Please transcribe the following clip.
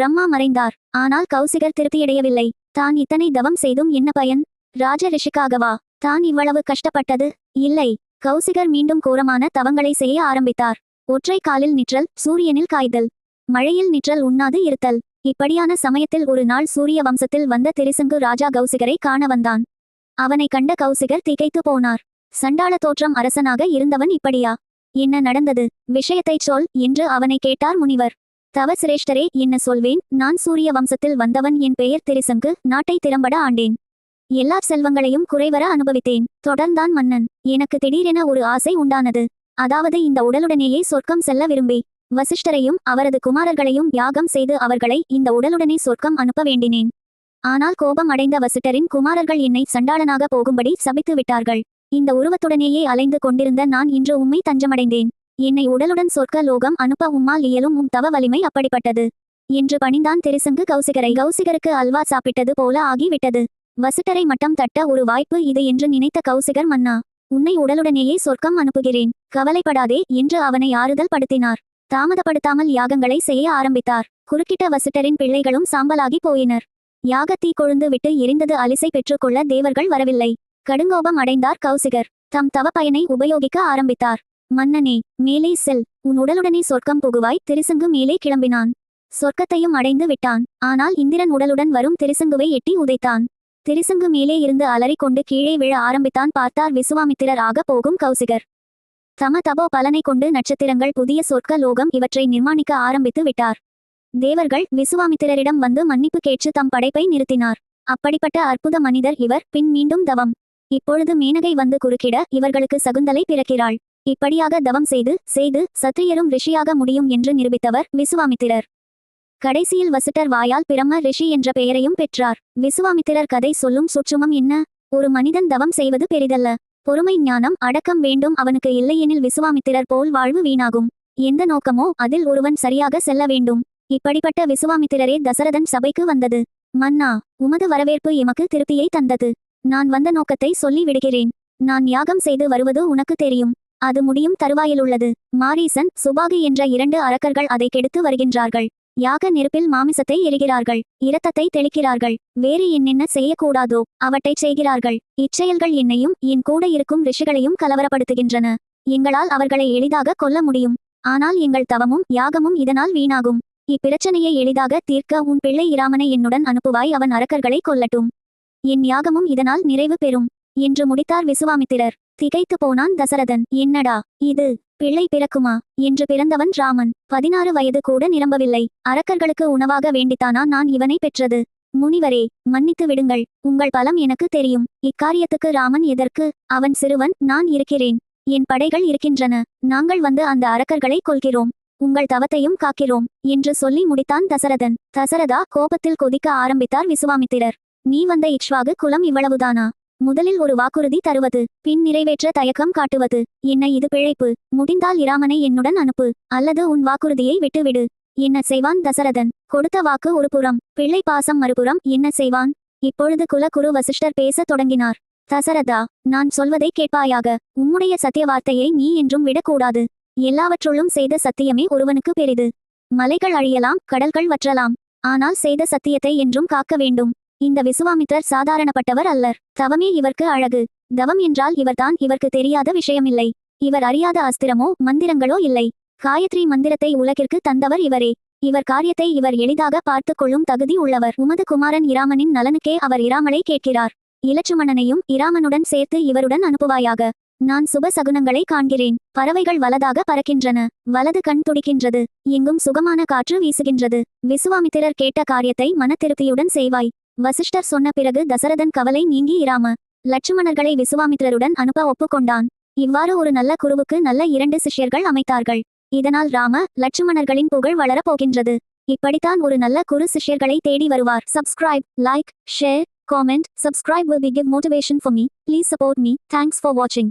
பிரம்மா மறைந்தார். ஆனால் கௌசிகர் திருப்தியடையவில்லை. தான் இத்தனை தவம் செய்தும் என்ன பயன்? ராஜ ரிஷிக்காகவா? தான் இவ்வளவு கஷ்டப்பட்டது? இல்லை. கௌசிகர் மீண்டும் கோரமான தவங்களை செய்ய ஆரம்பித்தார். ஒற்றை காலில் நிற்றல் சூரியனில் காய்தல். மழையில் நிற்றல் உண்ணாது இருத்தல். இப்படியான சமயத்தில் ஒரு நாள் சூரிய வம்சத்தில் வந்த திரிசங்கு ராஜா கௌசிகரை காண வந்தான். அவனை கண்ட கௌசிகர் திகைத்து போனார். சண்டாள தோற்றம் அரசனாக இருந்தவன் இப்படியா? என்ன நடந்தது? விஷயத்தைச் சொல் என்று அவனை கேட்டார் முனிவர். தவசிரேஷ்டரே என்ன சொல்வேன்? நான் சூரிய வம்சத்தில் வந்தவன் என் பெயர் திரிசங்கு நாட்டை திறம்பட ஆண்டேன். எல்லா செல்வங்களையும் குறைவர அனுபவித்தேன். தொடர்ந்தான் மன்னன். எனக்கு திடீரென ஒரு ஆசை உண்டானது. அதாவது இந்த உடலுடனேயே சொர்க்கம் செல்ல விரும்பி. வசிஷ்டரையும் அவரது குமாரர்களையும் யாகம் செய்து அவர்களை இந்த உடலுடனே சொர்க்கம் அனுப்ப வேண்டினேன். ஆனால் கோபம் அடைந்த வசிட்டரின் குமாரர்கள் என்னை சண்டாளனாக போகும்படி சபித்து விட்டார்கள். இந்த உருவத்துடனேயே அலைந்து கொண்டிருந்த நான் இன்று உம்மை தஞ்சமடைந்தேன். என்னை உடலுடன் சொர்க்க லோகம் அனுப்ப உம்மால் இயலும் உம் தவ வலிமை அப்படிப்பட்டது. என்று பணிந்தான் திருசங்கு கௌசிகரை. கௌசிகருக்கு அல்வா சாப்பிட்டது போல ஆகிவிட்டது. வசிட்டரை மட்டம் தட்ட ஒரு வாய்ப்பு இது என்று நினைத்த கௌசிகர் மன்னா உன்னை உடலுடனேயே சொர்க்கம் அனுப்புகிறேன். கவலைப்படாதே என்று அவனை ஆறுதல் படுத்தினார். தாமதப்படுத்தாமல் யாகங்களை செய்ய ஆரம்பித்தார். குறுக்கிட்ட வசிட்டரின் பிள்ளைகளும் சாம்பலாகி போயினர். யாகத்தீ கொழுந்து விட்டு எரிந்தது அலிசை பெற்றுக்கொள்ள தேவர்கள் வரவில்லை. கடுங்கோபம் அடைந்தார் கௌசிகர். தம் தவ பயனை உபயோகிக்க ஆரம்பித்தார். மன்னனே மேலே செல். உன் உடலுடனே சொர்க்கம் புகுவாய் திருசங்கு மேலே கிளம்பினான். சொர்க்கத்தையும் அடைந்து விட்டான். ஆனால் இந்திரன் உடலுடன் வரும் திருசங்குவை எட்டி உதைத்தான். திருசங்கு மேலே இருந்து அலறிக்கொண்டு கீழே விழ ஆரம்பித்தான். பார்த்தார் விசுவாமித்திரர் ஆக போகும் கௌசிகர். தம தபோ பலனை கொண்டு நட்சத்திரங்கள் புதிய சொர்க்க லோகம் இவற்றை நிர்மாணிக்க ஆரம்பித்து விட்டார். தேவர்கள் விசுவாமித்திரரிடம் வந்து மன்னிப்பு கேட்டு தம் படைப்பை நிறுத்தினார். அப்படிப்பட்ட அற்புத மனிதர் இவர். பின் மீண்டும் தவம். இப்பொழுது மேனகை வந்து குறுக்கிட இவர்களுக்கு சகுந்தலை பிறக்கிறாள். இப்படியாக தவம் செய்து செய்து சத்திரியரும் ரிஷியாக முடியும் என்று நிரூபித்தவர் விசுவாமித்திரர். கடைசியில் வசிட்டர் வாயால் பிரம்ம ரிஷி என்ற பெயரையும் பெற்றார். விசுவாமித்திரர் கதை சொல்லும் சுற்றுமம் என்ன? ஒரு மனிதன் தவம் செய்வது பெரிதல்ல. பொறுமை ஞானம் அடக்கம் வேண்டும் அவனுக்கு இல்லையெனில் விசுவாமித்திரர் போல் வாழ்வு வீணாகும். எந்த நோக்கமோ அதில் ஒருவன் சரியாக செல்ல வேண்டும். இப்படிப்பட்ட விசுவாமித்திரரே தசரதன் சபைக்கு வந்தது. மன்னா உமது வரவேற்பு எமக்கு திருப்தியை தந்தது. நான் வந்த நோக்கத்தை சொல்லி விடுகிறேன். நான் யாகம் செய்து வருவது உனக்கு தெரியும். அது முடியும் தருவாயிலுள்ளது. மாரீசன் சுபாகு என்ற இரண்டு அரக்கர்கள் அதை கெடுத்து வருகின்றார்கள். யாக நெருப்பில் மாமிசத்தை எரிகிறார்கள். இரத்தத்தை தெளிக்கிறார்கள். வேறு என்னென்ன செய்யக்கூடாதோ அவற்றைச் செய்கிறார்கள். இச்செயல்கள் என்னையும் என் கூட இருக்கும் ரிஷிகளையும் கலவரப்படுத்துகின்றன. எங்களால் அவர்களை எளிதாக கொல்ல முடியும். ஆனால் எங்கள் தவமும் யாகமும் இதனால் வீணாகும். இப்பிரச்சனையை எளிதாக தீர்க்க உன் பிள்ளை இராமனை என்னுடன் அனுப்புவாய் அவன் அரக்கர்களை கொல்லட்டும். என் யாகமும் இதனால் நிறைவு பெறும் என்று முடித்தார் விசுவாமித்திரர். திகைத்து போனான் தசரதன். என்னடா இது? பிள்ளை பிறக்குமா? என்று பிறந்தவன் ராமன். பதினாறு வயது கூட நிரம்பவில்லை. அரக்கர்களுக்கு உணவாக வேண்டித்தானா நான் இவனை பெற்றது? முனிவரே மன்னித்து விடுங்கள். உங்கள் பலம் எனக்கு தெரியும். இக்காரியத்துக்கு ராமன் எதற்கு? அவன் சிறுவன் நான் இருக்கிறேன். என் படைகள் இருக்கின்றன. நாங்கள் வந்து அந்த அரக்கர்களை கொள்கிறோம் உங்கள் தவத்தையும் காக்கிறோம் என்று சொல்லி முடித்தான் தசரதன். தசரதா கோபத்தில் கொதிக்க ஆரம்பித்தார் விசுவாமித்திரர். நீ வந்த இக்ஷ்வாகு குலம் இவ்வளவுதானா? முதலில் ஒரு வாக்குறுதி தருவது பின் நிறைவேற்ற தயக்கம் காட்டுவது. என்ன இது பிழைப்பு? முடிந்தால் இராமனை என்னுடன் அனுப்பு அல்லது உன் வாக்குறுதியை விட்டுவிடு. என்ன செய்வான் தசரதன்? கொடுத்த வாக்கு ஒரு புறம் பிள்ளை பாசம் மறுபுறம் என்ன செய்வான்? இப்பொழுது குலகுரு வசிஷ்டர் பேசத் தொடங்கினார். தசரதா நான் சொல்வதை கேட்பாயாக உம்முடைய சத்திய வார்த்தையை நீ என்றும் விடக்கூடாது. எல்லாவற்றுள்ளும் செய்த சத்தியமே ஒருவனுக்கு பெரிது. மலைகள் அழியலாம் கடல்கள் வற்றலாம். ஆனால் செய்த சத்தியத்தை என்றும் காக்க வேண்டும். இந்த விசுவாமித்ரர் சாதாரணப்பட்டவர் அல்லர். தவமே இவர்க்கு அழகு. தவம் என்றால் இவர்தான் இவர்க்கு தெரியாத விஷயமில்லை. இவர் அறியாத அஸ்திரமோ மந்திரங்களோ இல்லை. காயத்ரி மந்திரத்தை உலகிற்கு தந்தவர் இவரே. இவர் காரியத்தை இவர் எளிதாக பார்த்து கொள்ளும் தகுதி உள்ளவர். உமது குமாரன் இராமனின் நலனுக்கே அவர் இராமலை கேட்கிறார். இலச்சுமணனையும் இராமனுடன் சேர்த்து இவருடன் அனுப்புவாயாக. நான் சுப சகுனங்களை காண்கிறேன். பறவைகள் வலதாக பறக்கின்றன. வலது கண் துடிக்கின்றது. எங்கும் சுகமான காற்று வீசுகின்றது. விசுவாமித்திரர் கேட்ட காரியத்தை மனத்திருப்தியுடன் செய்வாய். வசிஷ்டர் சொன்ன பிறகு தசரதன் கவலை நீங்கி இராம. லட்சுமணர்களை விசுவாமித்ரருடன் அனுப்ப ஒப்புக்கொண்டான். இவ்வாறு ஒரு நல்ல குருவுக்கு நல்ல இரண்டு சிஷ்யர்கள் அமைத்தார்கள். இதனால் ராம லட்சுமணர்களின் புகழ் வளரப் போகின்றது. இப்படித்தான் ஒரு நல்ல குரு சிஷ்யர்களை தேடி வருவார். Subscribe like share comment subscribe will be give motivation for me please support me thanks for வாட்சிங்